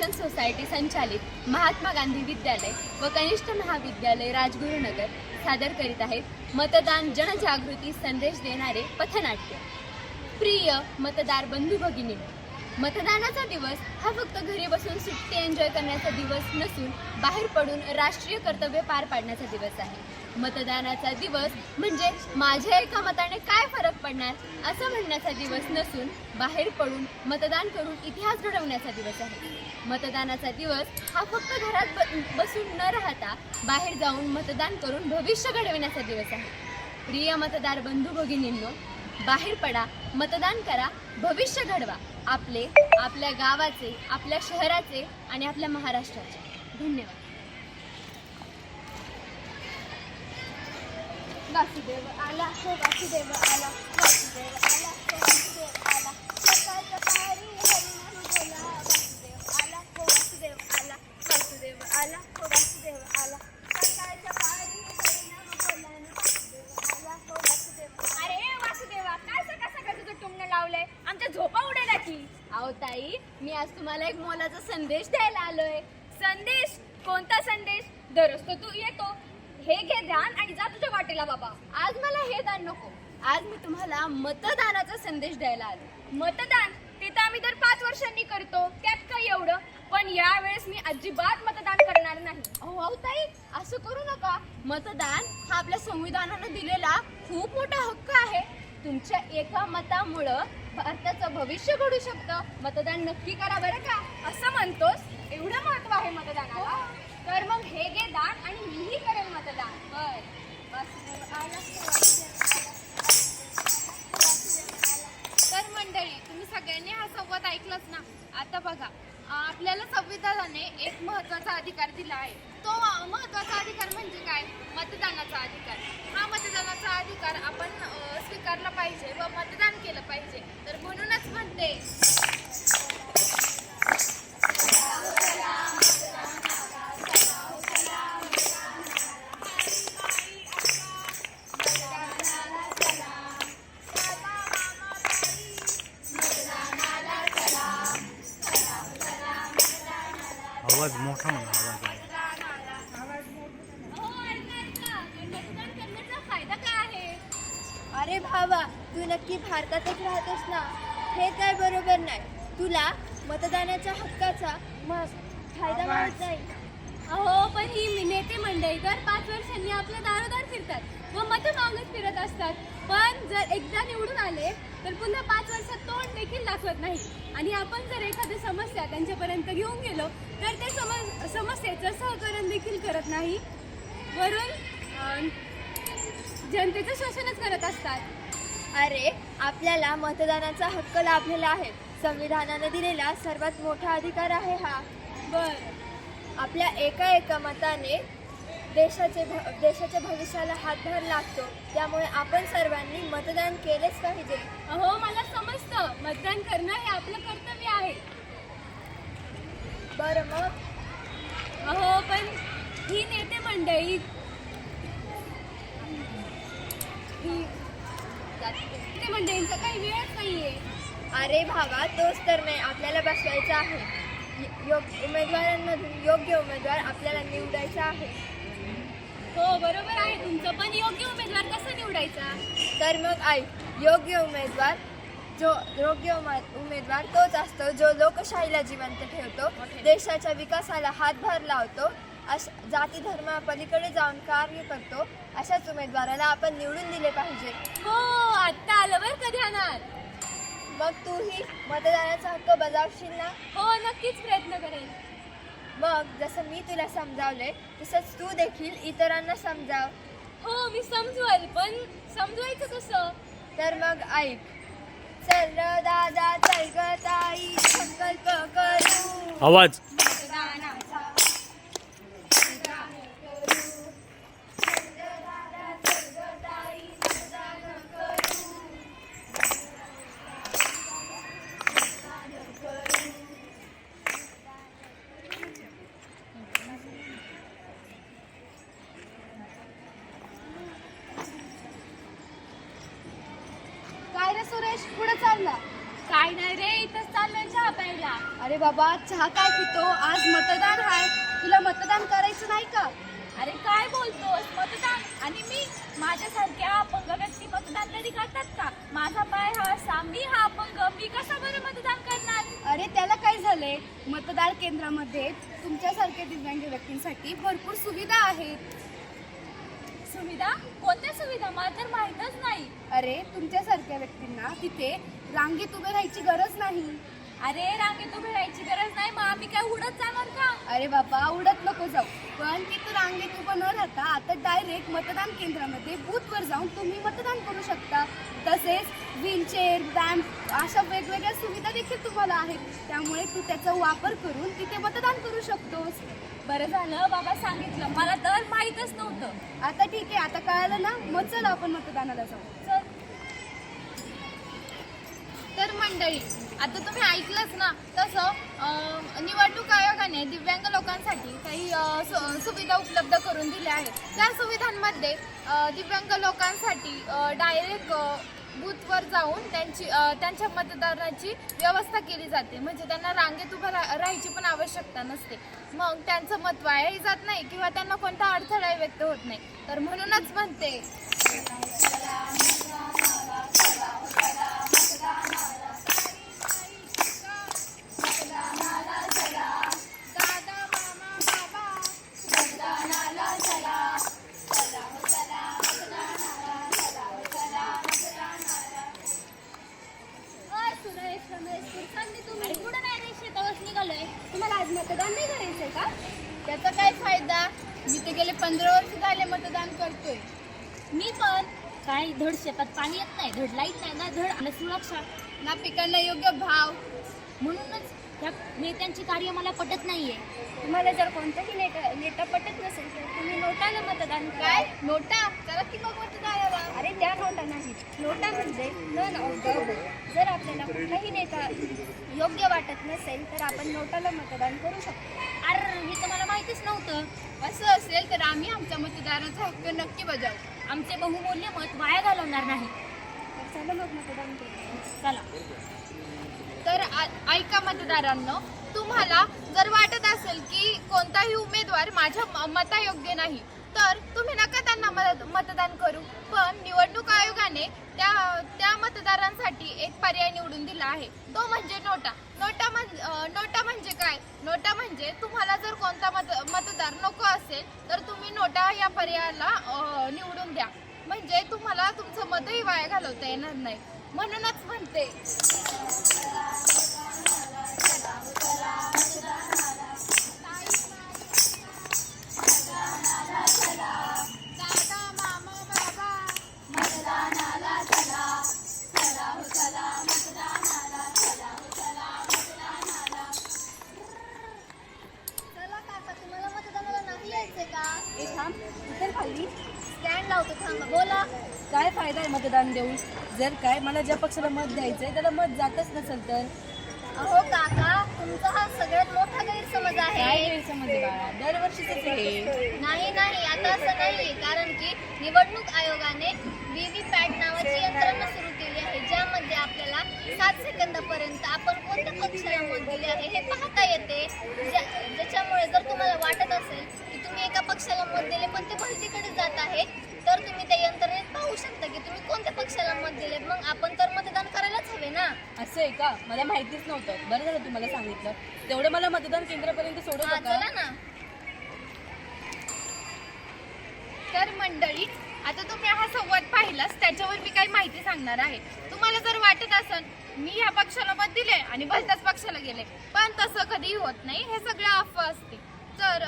शिक्षण सोसायटी संचालित महात्मा गांधी विद्यालय व कनिष्ठ महाविद्यालय राजगुरुनगर सादर करीत आहेत. मतदान जनजागृती संदेश देणारे पथनाट्य. प्रिय मतदार बंधू भगिनी मतदानाचा दिवस हा फक्त घरी बसून सुट्टी एन्जॉय करण्याचा दिवस नसून बाहेर पडून राष्ट्रीय कर्तव्य पार पाडण्याचा दिवस आहे. मतदानाचा दिवस म्हणजे माझ्या एका मताने काय फरक पडणार असं म्हणण्याचा दिवस नसून बाहेर पडून मतदान करून इतिहास घडवण्याचा दिवस आहे. मतदानाचा दिवस हा फक्त घरात बसून न राहता बाहेर जाऊन मतदान करून भविष्य घडविण्याचा दिवस आहे. प्रिय मतदार बंधू भगिनींनो बाहेर पडा मतदान करा भविष्य घडवा. आपले आपल्या गावाचे आपल्या शहराचे आणि आपल्या महाराष्ट्राचे. धन्यवाद. वासुदेव आला हो वासुदेव आला वासुदेव आला हो वासुदेव आला. सकाळच्या पारी हरिनाम बोला वासुदेव आला हो वासुदेव आला वासुदेव आला हो वासुदेव आला. आओ अहो ताई मी आज तुम्हाला एक मोलाचा संदेश द्यायला आलोय. संदेश? कोणता संदेश? दररोज तर तू येतो. हे घे ध्यान आणि जा तुझ्या वाटेला बाबा. आज मला हे दान नको. आज मी तुम्हाला मतदानाचा संदेश द्यायला आलो. मतदान? ते तर आम्ही दर पाच वर्षांनी करतो. त्यात काही एवढं. पण यावेळेस मी अजिबात मतदान करणार नाही. अहो अहो ताई असं करू नका. मतदान हा आपल्या संविधानानं दिलेला खूप मोठा हक्क आहे. तुमच्या एका मतामुळं भारताचं भविष्य घडू शकतं? मतदान नक्की करा बरं का? असं म्हणतोस? एवढं महत्त्व आहे मतदानाला? तर मग हे घे दान आणि मीही करेन मतदान. बर. तर मंडळी तुम्ही सगळ्यांनी हा संवाद ऐकलाच ना? आता बघा. आपल्याला संविधानाने एक महत्त्वाचा अधिकार दिला आहे. तो महत्त्वाचा महत्त्वाचा अधिकार म्हणजे काय? मतदानाचा अधिकार. हा मतदानाचा अधिकार आपण स्वीकारला पाहिजे व मतदान केलं पाहिजे. तर म्हणूनच म्हणते आवाज मोठा म्हणा आवाज अहो, ऐका, ऐका. मतदान करण्याचा फायदा काय आहे अरे भावा तू नक्की भारतातच राहतोस ना? हे काय बरोबर नाही. तुला मतदानाच्या हक्काचा फायदा मिळत नाही. अहो पण ही नेते मंडळी दर पाच वर्षांनी आपल्या दारोदार फिरतात व मतं मागत फिरत असतात. पण जर एकदा निवडून आले तर पुन्हा पाच वर्षात दाखवत नाही. आणि आपण जर एखादी समस्या त्यांच्यापर्यंत घेऊन गेलो तर ते समज समस्येचं सहकरण देखील करत नाही. वरून जनतेचं शोषणच करत असतात. अरे आपल्याला मतदानाचा हक्क लाभलेला आहे. संविधानाने दिलेला सर्वात मोठा अधिकार आहे हा. बरं. आपल्या एका एका मताने देशाचे भ देशाच्या भविष्याला हातभार लागतो. त्यामुळे आपण सर्वांनी मतदान केलेच पाहिजे. अहो मला समजतं. मतदान करणं हे आपलं कर्तव्य आहे. बरं मग? अहो पण ही नेते मंडळी ही नेते मंडळींचा काही वेळच नाहीये. अरे भावा तोच तर नाही. आपल्याला बसवायचा आहे. योग उमेदवारांमधून योग्य उमेदवार आपल्याला निवडायचा आहे. हो बरोबर आहे तुमचं. पण योग्य उमेदवार कसा निवडायचा? तर मग ऐक योग्य उमेदवार जो योग्य उमे- उमेदवार तोच असतो जो लोकशाहीला जिवंत ठेवतो देशाच्या विकासाला हातभार लावतो अश जाती धर्मापलीकडे जाऊन कार्य करतो अशाच उमेदवाराला आपण निवडून दिले पाहिजे. हो आत्ता आलं बरं का ध्यानात? मग तूही मतदानाचा हक्क बजावशील ना? हो नक्कीच प्रयत्न करेन. मग जसं मी तुला समजावलंय तसंच तू देखील इतरांना समजाव. हो मी समजवल पण समजवायचं कसं? तर मग ऐक. चल दादा चल ग ताई संकल्प करू. आवाज. केंद्रामध्ये तुमच्यासारख्या दिव्यांग व्यक्तींसाठी भरपूर सुविधा आहेत. सुविधा? कोणत्या सुविधा? मला तर माहीतच नाही. अरे तुमच्यासारख्या व्यक्तींना तिथे रांगेत उभे राहायची गरज नाही. अरे रांगेत उभी राहायची गरज नाही. मग आम्ही काय उडत जाणार का? अरे बाबा उडत नको जाऊ पण तिथं रांगेत उभं न राहता डायरेक्ट मतदान केंद्रामध्ये बूथवर जाऊन तुम्ही मतदान करू शकता. तसेच व्हीलचेअर रॅम्प अशा वेगवेगळ्या सुविधा देखील तुम्हाला आहेत. त्यामुळे तू त्याचा वापर करून तिथे मतदान करू शकतोस. बरं झालं बाबा सांगितलं. मला तर माहीतच नव्हतं. आता ठीक आहे आता कळालं ना? मग चल आपण मतदानाला जाऊ. चल. तर मंडळी आता तुम्ही ऐकलंच ना तसं निवडणूक आयोगाने दिव्यांग लोकांसाठी काही सुविधा उपलब्ध करून दिल्या आहेत. त्या सुविधांमध्ये दिव्यांग लोकांसाठी डायरेक्ट बूथवर जाऊन त्यांची त्यांच्या मतदानाची व्यवस्था केली जाते. म्हणजे त्यांना रांगेत उभं रा राहायची पण आवश्यकता नसते. मग त्यांचं मत वायाही जात नाही किंवा त्यांना कोणता अडथळाही व्यक्त होत नाही. तर म्हणूनच म्हणते पाणी येत नाही धड लाइट नाही ना धड आणि सुरक्षा ना पिकांना योग्य भाव. म्हणूनच ह्या नेत्यांची कार्य मला पटत नाहीये. तुम्हाला जर कोणताही नेता नेता पटत नसेल तर तुम्ही नोटाला मतदान करा. काय? नोटा? चला की मग मतदानाला अरे त्या नोटा नाही नोटा म्हणजे नन ऑफ जर आपल्याला कुठलाही नेता योग्य वाटत नसेल तर आपण नोटाला मतदान करू शकतो. अरे हे तर मला माहितीच नव्हतं. असं असेल तर आम्ही आमच्या मतदाराचा हक्क नक्की बजावू. आमचे बहुमूल्य मत वाया घालवणार नाही. चला मग मतदान करू. चला. तर आ- ऐका मतदारांनो तुम्हाला जर वाटत असेल की कोणताही उमेदवार माझ्या म- मतायोग्य नाही तर तुम्ही नका त्यांना मत- मतदान करू. पण निवडणूक आयोगाने त्या पर्याय निवडून दिला आहे. तो म्हणजे नोटा. नोटा म्हणजे नोटा म्हणजे काय? नोटा म्हणजे तुम्हाला जर कोणता मत मतदार नको असेल तर तुम्ही नोटा या पर्यायाला निवडून द्या. म्हणजे तुम्हाला तुमचं मतही वाया घालवता येणार नाही. म्हणूनच म्हणते. मतदान देऊन. जर काय मला ज्या पक्षाला मत द्यायचंय त्याला मत जातच नसेल तर. अहो काका तुमचा हा सगळ्यात मोठा गैरसमज काय आहे गैरसमज आहे बाळा? दरवर्षीच हे नाही नाही आता असं नाहीये. कारण की निवडणूक आयोगाने व्ही पॅट नावाची यंत्रणा सुरू केली आहे ज्यामध्ये आपल्याला सात सेकंदापर्यंत आपण कोणत्या पक्षाला मत दिले आहे हे पाहता येते. ज्या- ज्याच्यामुळे जर तुम्हाला वाटत असेल की तुम्ही एका पक्षाला मत दिले पण ते भलतीकडे जात आहे तर तुम्ही त्या यंत्रणेत पाहू शकता की तुम्ही कोणत्या पक्षाला मत दिले मग आपण तर मतदान करायलाच हवे ना? असं आहे का? मला माहितीच नव्हतं. बरं झालं तुम्हाला सांगितलं. तेवढं मला मतदान केंद्रापर्यंत हा सोडवलं चला ना. तर मंडळी आता तुम्ही हा संवाद पाहिलाच त्याच्यावर मी काही माहिती सांगणार आहे. तुम्हाला जर वाटत असेल मी ह्या पक्षाला मत दिले आणि भलत्याच पक्षाला गेले. पण तसं कधीही होत नाही. हे सगळं अफवा असते तर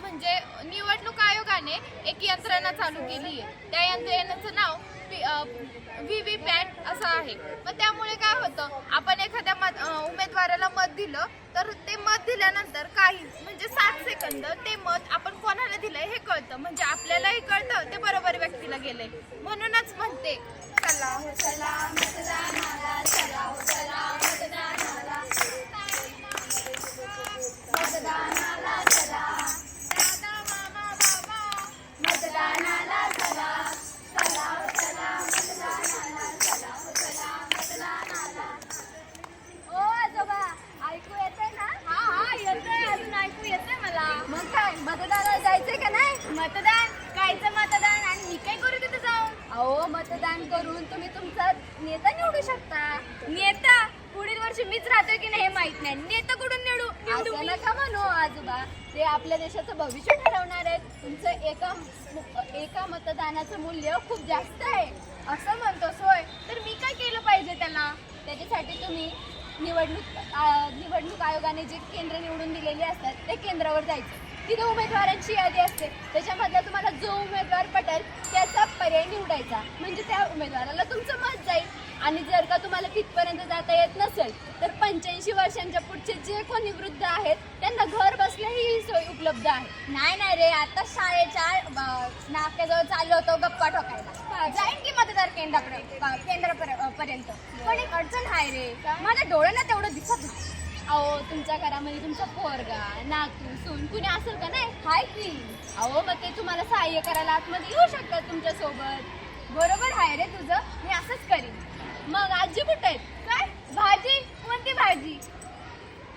म्हणजे निवडणूक आयोगाने एक यंत्रणा चालू केली आहे. त्या यंत्रणेचं नाव व्ही व्ही पॅट असं आहे. मग त्यामुळे काय होतं आपण एखाद्या मत उमेदवाराला मत दिलं तर ते मत दिल्यानंतर काही म्हणजे सात सेकंद ते मत आपण कोणाला दिलं हे कळतं. म्हणजे आपल्यालाही कळतं ते बरोबर व्यक्तीला गेलंय. म्हणूनच म्हणते चला हो चला मतदानाला चला हो चला मतदान असं? नका म्हणू आजोबा. ते आपल्या देशाचं भविष्य ठरवणार आहेत. तुमचं एका एका मतदानाचं मूल्य खूप जास्त आहे. असं म्हणतोस होय. तर मी काय केलं पाहिजे त्याला त्याच्यासाठी तुम्ही निवडणूक निवडणूक आयोगाने जे केंद्र निवडून दिलेले असतात त्या केंद्रावर जायचं. तिथे उमेदवारांची यादी असते. त्याच्यामधला तुम्हाला जो उमेदवार पटेल त्याचा पर्याय निवडायचा. म्हणजे त्या उमेदवाराला तुमचं मत जाईल. आणि जर का तुम्हाला तिथपर्यंत जाता येत नसेल तर पंच्याऐंशी वर्षांच्या पुढचे जे कोणी वृद्ध आहेत त्यांना घर बसल्या ही सोय उपलब्ध आहे. नाही नाही रे आता शाळेच्या नाक्याजवळ चाललो होतो गप्पा ठोकायला. जाईन की मतदार केंद्रापर्यंत केंद्रापर्यंत पण एक अडचण आहे रे. माझ्या डोळ्यांना तेवढं दिसत नाही. अहो तुमच्या घरामध्ये तुमचा पोरगा नातू सून कुणी असेल का नाही? हाय की. अहो मग ते तुम्हाला सहाय्य करायला आतमध्ये येऊ शकतात तुमच्यासोबत बरोबर आहे रे तुझं. मी असंच करीन. मग आजी कुठे आहेत? काय? भाजी? कोणती भाजी?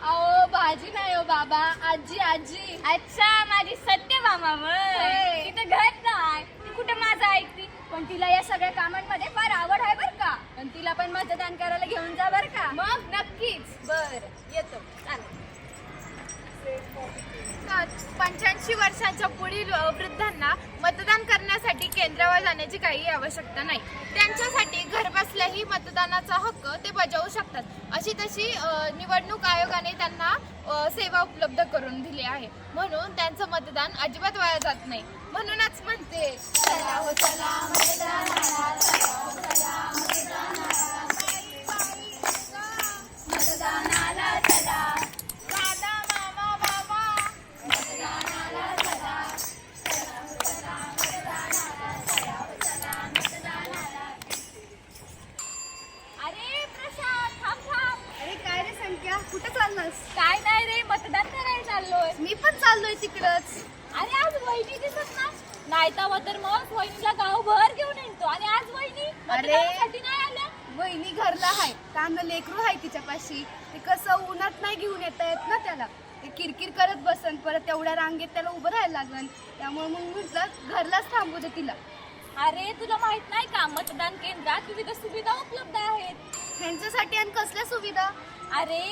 अहो भाजी नाही हो बाबा. आजी आजी. अच्छा माझी सत्य मामावर होय. तिथं घर नाही. ती कुठं माझं ऐकती? पण तिला या सगळ्या कामांमध्ये फार आवड आहे बरं का. पण तिला पण मतदान करायला घेऊन जा बर का. मग? नक्कीच. बर येतो. पंच्याऐंशी वर्षांच्या पुढील वृद्धांना मतदान करण्यासाठी केंद्रावर जाण्याची काही आवश्यकता नाही. त्यांच्यासाठी घरबसल्याही मतदानाचा हक्क ते बजावू शकतात. अशी तशी निवडणूक आयोगाने त्यांना सेवा उपलब्ध करून दिली आहे. म्हणून त्यांचं मतदान अजिबात वाया जात नाही. म्हणूनच म्हणते चला हो, मी पण चाललोय तिकडच. अरे आज वहिनी दिसत ना? नाही तेव्हा तर मग वहिनीला गावभर घेऊन येतो. आणि आज वहिनी मतदानासाठी नाही आल्या? वहिनी घरला आहे कांदा लेकरू आहे तिच्यापाशी. ते कसं उन्हात नाही घेऊन येता येत ना त्याला. ते किरकिर करत बसन परत तेवढ्या रांगेत त्याला उभं राहायला लागलं. त्यामुळे मग म्हटलं घरलाच थांबू दे तिला. अरे तुला माहीत नाही का? मतदान केंद्रात विविध सुविधा उपलब्ध आहेत. ह्यांच्यासाठी आणि कसल्या सुविधा? अरे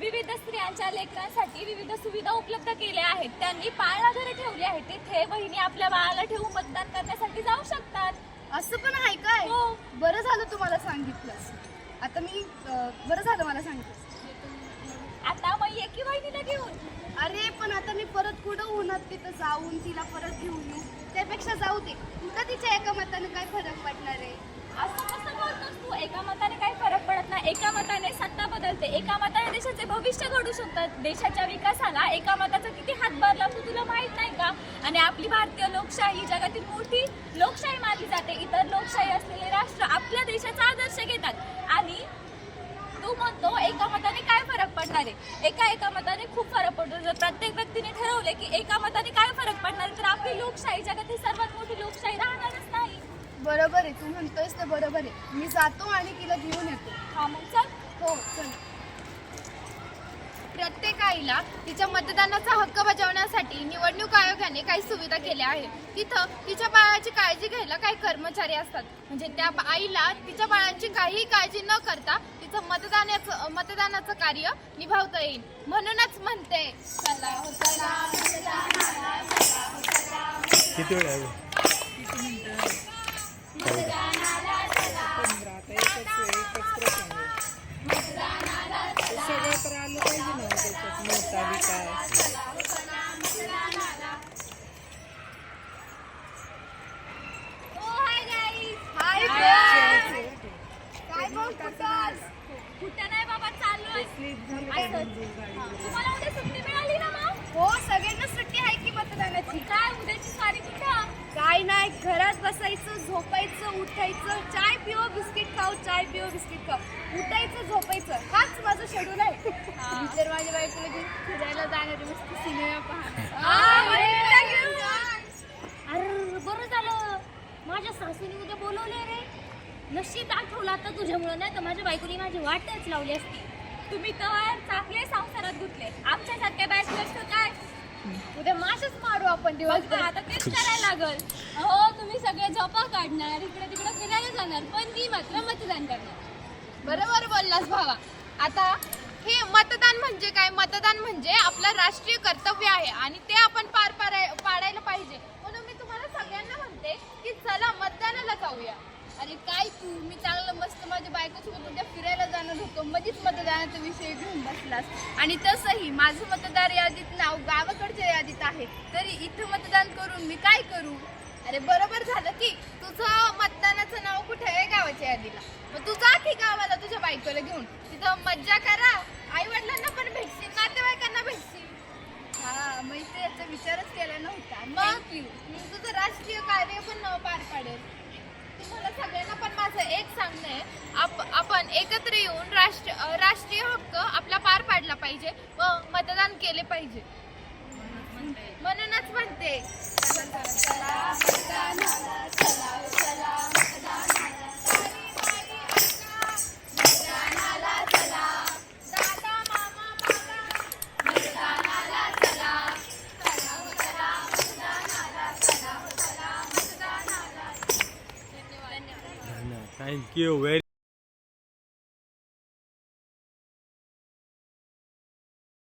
विविध स्त्रियांच्या लेकरांसाठी विविध सुविधा उपलब्ध केल्या आहेत. त्यांनी पाळणा घरे ठेवली आहेत. तिथे बहिणी आपल्या बाळाला ठेवून मतदान करण्यासाठी जाऊ शकतात. असं पण आहे काय? हो. बरं झालं तुम्हाला सांगितलंस आता मी अं, बरं झालं मला सांगितलं. आता मग ये की बहिणीला घेऊन? अरे पण आता मी परत कुठं उन्हात तिथं जाऊन तिला परत घेऊन येऊ. त्यापेक्षा जाऊ दे. तुला तिच्या एका मतानं काय फरक पडणार आहे? असं कसं बोलतोस तू एका मताने काही फरक पडत नाही. एका मताने सत्ता बदलते. एका मताने देशाचे भविष्य घडू शकतात. देशाच्या विकासाला एका मताचा किती हातभार लागतो तुला माहीत नाही का? आणि आपली भारतीय लोकशाही जगातील मोठी लोकशाही मानली जाते. इतर लोकशाही असलेले राष्ट्र आपल्या देशाचा आदर्श घेतात. आणि तू म्हणतो एका मताने काय फरक पडणार आहे? एका एका मताने खूप फरक पडतो. जर प्रत्येक व्यक्तीने ठरवले की एका मताने काय फरक पडणार तर आपली लोकशाही जगातील सर्वात मोठी लोकशाही राहणारच नाही बरोबर आहे तू म्हणतोयस ते बरोबर आहे मी जातो आणि तिला घेऊन येतो हा मग चल हो चल प्रत्येक आईला तिच्या मतदानाचा हक्क बजावण्यासाठी निवडणूक आयोगाने काही सुविधा केल्या आहेत तिथं तिच्या बाळाची काळजी घ्यायला काही कर्मचारी असतात म्हणजे त्या आईला तिच्या बाळांची काहीही काळजी न करता तिचं मतदानाचं मतदानाचं कार्य निभावता येईल म्हणूनच म्हणते हो हो किती वेळ सगळं तर आलं पाहिजे ना त्याच्यात मोठा विकास तुम्हाला उद्या सुट्टी मिळाली ना मग हो सगळ्यांना सुट्टी आहे की मतदानाची? काय उद्याची सारी कुठं? काय नाही घरात बसायचं झोपायचं उठायचं चाय पिओ बिस्किट खाऊ चाय पिओ बिस्किट खाऊ उठायचं झोपायचं. हाच माझं शेड्यूल आहे. तर माझ्या बायकोला घेऊन फिरायला जाणार आहे मस्त सिनेमा पाहणार. अरे बरं झालं. माझ्या सासूने उद्या बोलवले रे. नशीब आठवलं आता तुझ्यामुळं नाही तर माझ्या बायकोनी माझी वाटच लावली असती. तुम्ही तर चांगले संसारात गुंतले. आमच्यासारख्या बॅचलर्स काय? उद्या माशच मारू आपण दिवसभर. आता तेच करायला लागल. हो तुम्ही सगळे झोपा काढणार इकडे तिकडे फिरायला जाणार पण मी मात्र मतदान करणार. बरोबर बोललास भावा. आता हे मतदान म्हणजे काय? मतदान म्हणजे आपलं राष्ट्रीय कर्तव्य आहे आणि ते आपण पार पाडाय पाडायला पाहिजे. म्हणून मी तुम्हाला सगळ्यांना म्हणते की चला मतदानाला जाऊया. अरे काय तू? मी चांगलं मस्त माझ्या बायकोसोबत उद्या फिरायला जाणार होतो. मध्येच मतदानाचा विषय घेऊन बसलास. आणि तसंही माझं मतदार यादीत नाव गावाकडच्या यादीत आहे. तरी इथं मतदान करून मी काय करू? अरे बरोबर झालं की तुझं मतदानाचं नाव कुठे आहे गावाच्या यादीला? मग तू जा की गावाला तुझ्या बायकोला घेऊन. तिथं मज्जा करा. आई वडिलांना पण भेटशील नातेवाईकांना भेटशील. हा मी तर याचा विचारच केला नव्हता. मग मी तुझं राष्ट्रीय कार्य पण पार पाडेल. सगळ्यांना पण माझं एक सांगणं आहे आप आपण एकत्र येऊन राष्ट्र राष्ट्रीय हक्क आपला पार पाडला पाहिजे व मतदान केले पाहिजे. म्हणूनच म्हणते. Thank you very